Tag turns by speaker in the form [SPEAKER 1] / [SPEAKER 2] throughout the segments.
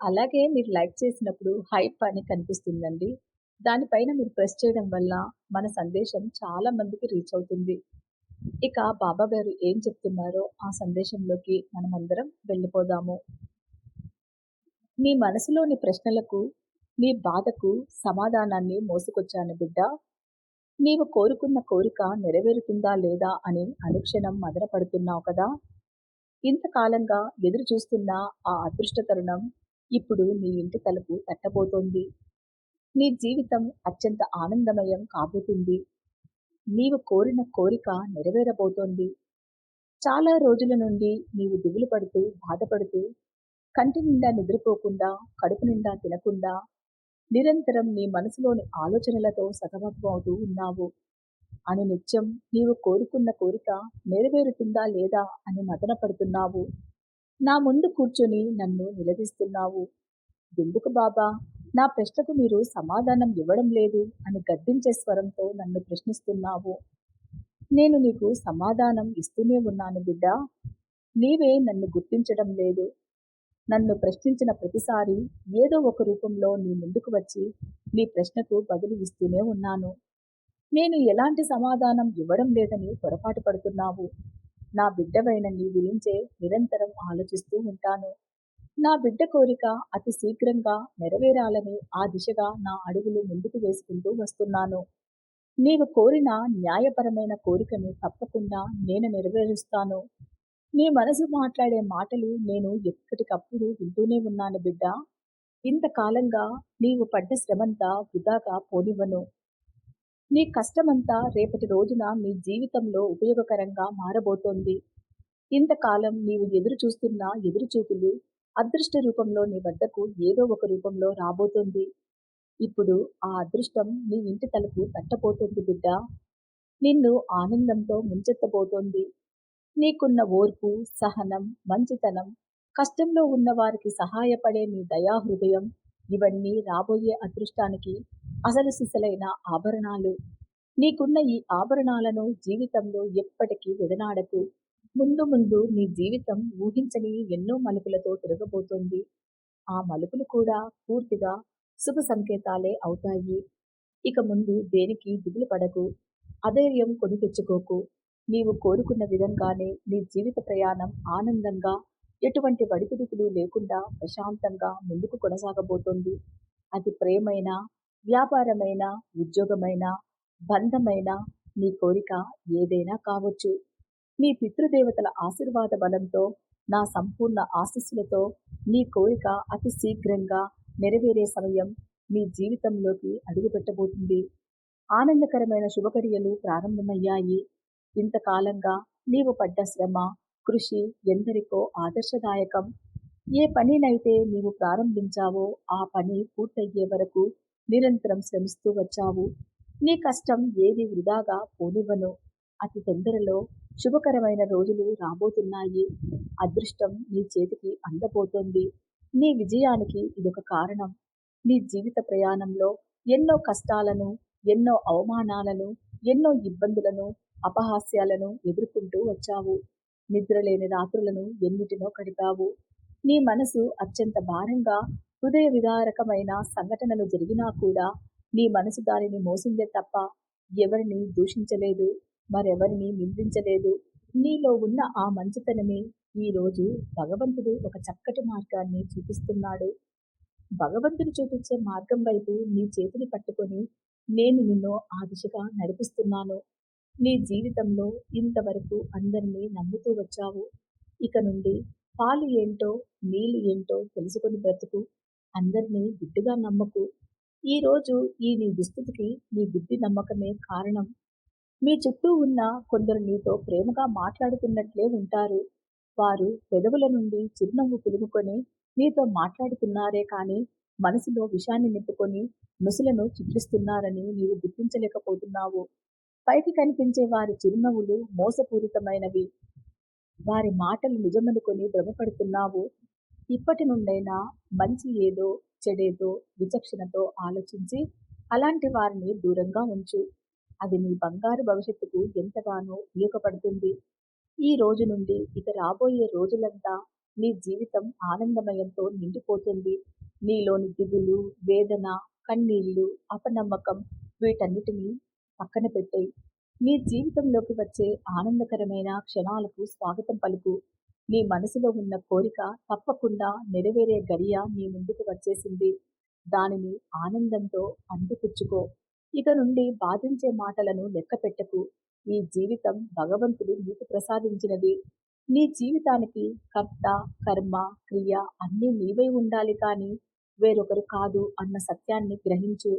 [SPEAKER 1] అలాగే మీరు లైక్ చేసినప్పుడు హైప్ అని కనిపిస్తుందండి. దానిపైన మీరు ప్రెస్ చేయడం వల్ల మన సందేశం చాలా మందికి రీచ్ అవుతుంది. ఇక బాబా గారు ఏం చెప్తున్నారో ఆ సందేశంలోకి మనమందరం వెళ్ళిపోదాము. నీ మనసులోని ప్రశ్నలకు నీ బాధకు సమాధానాన్ని మోసుకొచ్చాను బిడ్డ. నీవు కోరుకున్న కోరిక నెరవేరుతుందా లేదా అని అనుక్షణం మదనపడుతున్నావు కదా. ఇంతకాలంగా ఎదురు చూస్తున్న ఆ అదృష్ట తరుణం ఇప్పుడు నీ ఇంటి తలుపు తట్టబోతోంది. నీ జీవితం అత్యంత ఆనందమయం కాబోతుంది. నీవు కోరిన కోరిక నెరవేరబోతోంది. చాలా రోజుల నుండి నీవు దిగులు పడుతూ బాధపడుతూ కంటి నిండా నిద్రపోకుండా కడుపు నిండా తినకుండా నిరంతరం నీ మనసులోని ఆలోచనలతో సతమతమవుతూ ఉన్నావు. అని నిత్యం నీవు కోరుకున్న కోరిక నెరవేరుతుందా లేదా అని మదన పడుతున్నావు. నా ముందు కూర్చొని నన్ను నిలదీస్తున్నావు. ఎందుకు బాబా? నా ప్రశ్నకు మీరు సమాధానం ఇవ్వడం లేదు అని గద్దించే స్వరంతో నన్ను ప్రశ్నిస్తున్నావు. నేను నీకు సమాధానం ఇస్తూనే ఉన్నాను బిడ్డ. నీవే నన్ను గుర్తించడం లేదు. నన్ను ప్రశ్నించిన ప్రతిసారి ఏదో ఒక రూపంలో నీ ముందుకు వచ్చి నీ ప్రశ్నకు బదులు ఇస్తూనే ఉన్నాను. నేను ఎలాంటి సమాధానం ఇవ్వడం లేదని పొరపాటు పడుతున్నావు. నా బిడ్డవైన నీ గురించే నిరంతరం ఆలోచిస్తూ ఉంటాను. నా బిడ్డ కోరిక అతి శీఘ్రంగా నెరవేరాలని ఆ దిశగా నా అడుగులు ముందుకు వేసుకుంటూ వస్తున్నాను. నీవు కోరిన న్యాయపరమైన కోరికను తప్పకుండా నేను నెరవేరుస్తాను. నీ మనసు మాట్లాడే మాటలు నేను ఎప్పటికప్పుడు వింటూనే ఉన్నాను బిడ్డ. ఇంతకాలంగా నీవు పడ్డ శ్రమంతా వృధాగా పోనివ్వను. నీ కష్టమంతా రేపటి రోజున నీ జీవితంలో ఉపయోగకరంగా మారబోతోంది. ఇంతకాలం నీవు ఎదురు చూస్తున్న ఎదురుచూపులు అదృష్ట రూపంలో నీ వద్దకు ఏదో ఒక రూపంలో రాబోతోంది. ఇప్పుడు ఆ అదృష్టం నీ ఇంటి తలుపు తట్టబోతోంది బిడ్డ. నిన్ను ఆనందంతో ముంచెత్తబోతోంది. నీకున్న ఓర్పు సహనం మంచితనం కష్టంలో ఉన్న వారికి సహాయపడే నీ దయాహృదయం ఇవన్నీ రాబోయే అదృష్టానికి అసలు సిసలైన ఆభరణాలు. నీకున్న ఈ ఆభరణాలను జీవితంలో ఎప్పటికీ విడనాడకు ముందు ముందు నీ జీవితం ఊహించని ఎన్నో మలుపులతో తిరగబోతోంది. ఆ మలుపులు కూడా పూర్తిగా శుభ సంకేతాలే అవుతాయి. ఇక ముందు దేనికి దిగులు పడకు. అధైర్యం కొని తెచ్చుకోకు నీవు కోరుకున్న విధంగానే నీ జీవిత ప్రయాణం ఆనందంగా ఎటువంటి వడిపిడుకులు లేకుండా ప్రశాంతంగా ముందుకు కొనసాగబోతోంది. అది ప్రేమైనా వ్యాపారమైన ఉద్యోగమైన బంధమైన నీ కోరిక ఏదైనా కావచ్చు. నీ పితృదేవతల ఆశీర్వాద బలంతో నా సంపూర్ణ ఆశస్సులతో నీ కోరిక అతి శీఘ్రంగా నెరవేరే సమయం నీ జీవితంలోకి అడుగుపెట్టబోతుంది. ఆనందకరమైన శుభకర్యలు ప్రారంభమయ్యాయి. ఇంతకాలంగా నీవు పడ్డ శ్రమ కృషి ఎందరికో ఆదర్శదాయకం. ఏ పనినైతే నీవు ప్రారంభించావో ఆ పని పూర్తయ్యే వరకు నిరంతరం శ్రమిస్తూ వచ్చావు. నీ కష్టం ఏది వృధాగా పోనివ్వను. అతి తొందరలో శుభకరమైన రోజులు రాబోతున్నాయి. అదృష్టం నీ చేతికి అందబోతోంది. నీ విజయానికి ఇదొక కారణం. నీ జీవిత ప్రయాణంలో ఎన్నో కష్టాలను ఎన్నో అవమానాలను ఎన్నో ఇబ్బందులను అపహాస్యాలను ఎదుర్కొంటూ వచ్చావు. నిద్రలేని రాత్రులను ఎన్నిటినో కడిపావు నీ మనసు అత్యంత భారంగా హృదయ విదారకమైన సంఘటనలు జరిగినా కూడా నీ మనసు దానిని మోసిందే తప్ప ఎవరిని దూషించలేదు మరెవరిని నిందించలేదు. నీలో ఉన్న ఆ మంచితనమే ఈరోజు భగవంతుడు ఒక చక్కటి మార్గాన్ని చూపిస్తున్నాడు. భగవంతుడు చూపించే మార్గం వైపు నీ చేతిని పట్టుకొని నేను నిన్ను ఆ దిశగా నడిపిస్తున్నాను. నీ జీవితంలో ఇంతవరకు అందరినీ నమ్ముతూ వచ్చావు. ఇక నుండి పాలు ఏంటో నీళ్ళు ఏంటో తెలుసుకొని బ్రతుకు. అందరినీ గుడ్డిగా నమ్మకు. ఈరోజు ఈ నీ దుస్థితికి నీ గుడ్డి నమ్మకమే కారణం. మీ చుట్టూ ఉన్న కొందరు నీతో ప్రేమగా మాట్లాడుతున్నట్లే ఉంటారు. వారు పెదవుల నుండి చిరునవ్వు పులుముకొని నీతో మాట్లాడుతున్నారే కానీ మనసులో విషాన్ని నింపుకొని నుసులను చిట్లిస్తున్నారని నీవు గుర్తించలేకపోతున్నావు. పైకి కనిపించే వారి చిరునవ్వులు మోసపూరితమైనవి. వారి మాటలు నిజమనుకొని భ్రమపడుతున్నావు. ఇప్పటి నుండైనా మంచి ఏదో చెడేదో విచక్షణతో ఆలోచించి అలాంటి వారిని దూరంగా ఉంచు. అది నీ బంగారు భవిష్యత్తుకు ఎంతగానో ఉపయోగపడుతుంది. ఈ రోజు నుండి ఇక రాబోయే రోజులంతా నీ జీవితం ఆనందమయంతో నిండిపోతుంది. నీలోని దిగులు వేదన కన్నీళ్ళు అపనమ్మకం వీటన్నిటినీ పక్కన పెట్టేయి. నీ జీవితంలోకి వచ్చే ఆనందకరమైన క్షణాలకు స్వాగతం పలుకు. నీ మనసులో ఉన్న కోరిక తప్పకుండా నెరవేరే గడియ నీ ముందుకు వచ్చేసింది. దానిని ఆనందంతో అందిపుచ్చుకో. ఇక నుండి బాధించే మాటలను లెక్క పెట్టకు. ఈ జీవితం భగవంతుడు నీకు ప్రసాదించినది. నీ జీవితానికి కర్త కర్మ క్రియ అన్నీ నీవై ఉండాలి కానీ వేరొకరు కాదు అన్న సత్యాన్ని గ్రహించు.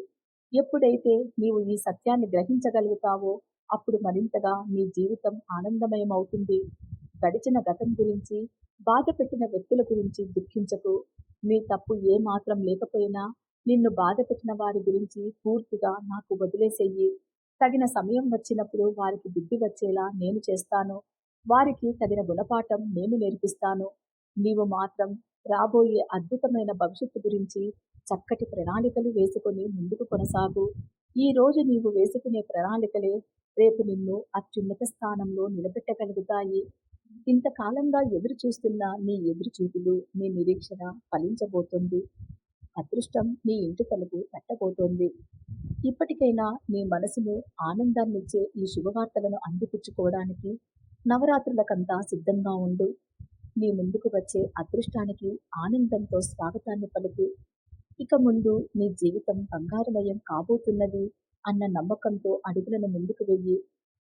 [SPEAKER 1] ఎప్పుడైతే నీవు ఈ సత్యాన్ని గ్రహించగలుగుతావో అప్పుడు మరింతగా నీ జీవితం ఆనందమయమవుతుంది. గడిచిన గతం గురించి బాధ పెట్టిన వ్యక్తుల గురించి దుఃఖించకు. నీ తప్పు ఏ మాత్రం లేకపోయినా నిన్ను బాధ పెట్టిన వారి గురించి పూర్తిగా నాకు వదిలేసేయి. తగిన సమయం వచ్చినప్పుడు వారికి బుద్ధి వచ్చేలా నేను చేస్తాను. వారికి తగిన గుణపాఠం నేను నేర్పిస్తాను. నీవు మాత్రం రాబోయే అద్భుతమైన భవిష్యత్తు గురించి చక్కటి ప్రణాళికలు వేసుకుని ముందుకు కొనసాగు. ఈ రోజు నీవు వేసుకునే ప్రణాళికలే రేపు నిన్ను అత్యున్నత స్థానంలో నిలబెట్టగలుగుతాయి. ఇంతకాలంగా ఎదురు చూస్తున్న నీ ఎదురు చూపులు నీ నిరీక్షణ ఫలించబోతుంది. అదృష్టం నీ ఇంటి తలుపు తట్టబోతోంది. ఇప్పటికైనా నీ మనసును ఆనందాన్నిచ్చే ఈ శుభవార్తలను అందిపుచ్చుకోవడానికి నవరాత్రులకంతా సిద్ధంగా ఉండు. నీ ముందుకు వచ్చే అదృష్టానికి ఆనందంతో స్వాగతాన్ని పలుకు. ఇక ముందు నీ జీవితం బంగారమయం కాబోతున్నది అన్న నమ్మకంతో అడుగులను ముందుకు వెయ్యి.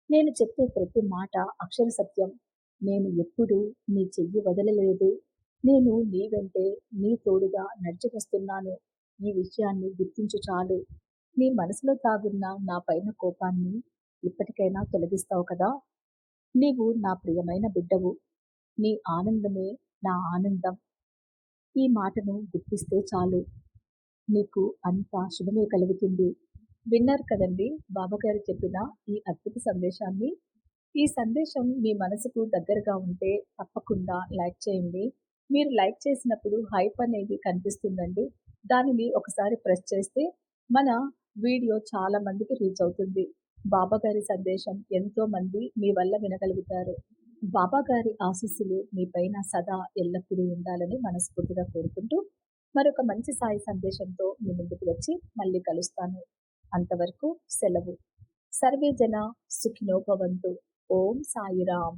[SPEAKER 1] నేను చెప్పే ప్రతి మాట అక్షర సత్యం. నేను ఎప్పుడూ నీ చెయ్యి వదలలేదు. నేను నీ వెంటే నీ తోడుగా నడిచి వస్తున్నాను ఈ విషయాన్ని గుర్తించు చాలు. నీ మనసులో తాగున్న నా పైన కోపాన్ని ఇప్పటికైనా తొలగిస్తావు కదా? నీవు నా ప్రియమైన బిడ్డవు. నీ ఆనందమే నా ఆనందం. ఈ మాటను గుర్తిస్తే చాలు. నీకు అంత శుభమే కలుగుతుంది. విన్నారు కదండి బాబాగారు చెప్పిన ఈ అద్భుత సందేశాన్ని? ఈ సందేశం మీ మనసుకు దగ్గరగా ఉంటే తప్పకుండా లైక్ చేయండి. మీరు లైక్ చేసినప్పుడు హైప్ అనేది కనిపిస్తుందండి. దానిని ఒకసారి ప్రెస్ చేస్తే మన వీడియో చాలా మందికి రీచ్ అవుతుంది. బాబా గారి సందేశం ఎంతో మంది మీ వల్ల వినగలుగుతారు. బాబా గారి ఆశీస్సులు మీ పైన సదా ఎల్లప్పుడూ ఉండాలని మనస్ఫూర్తిగా కోరుకుంటూ మరొక మంచి సాయి సందేశంతో మీ ముందుకు వచ్చి మళ్ళీ కలుస్తాను. అంతవరకు సెలవు. సర్వే జన సుఖినోభవంతు ఓం సాయిరామ్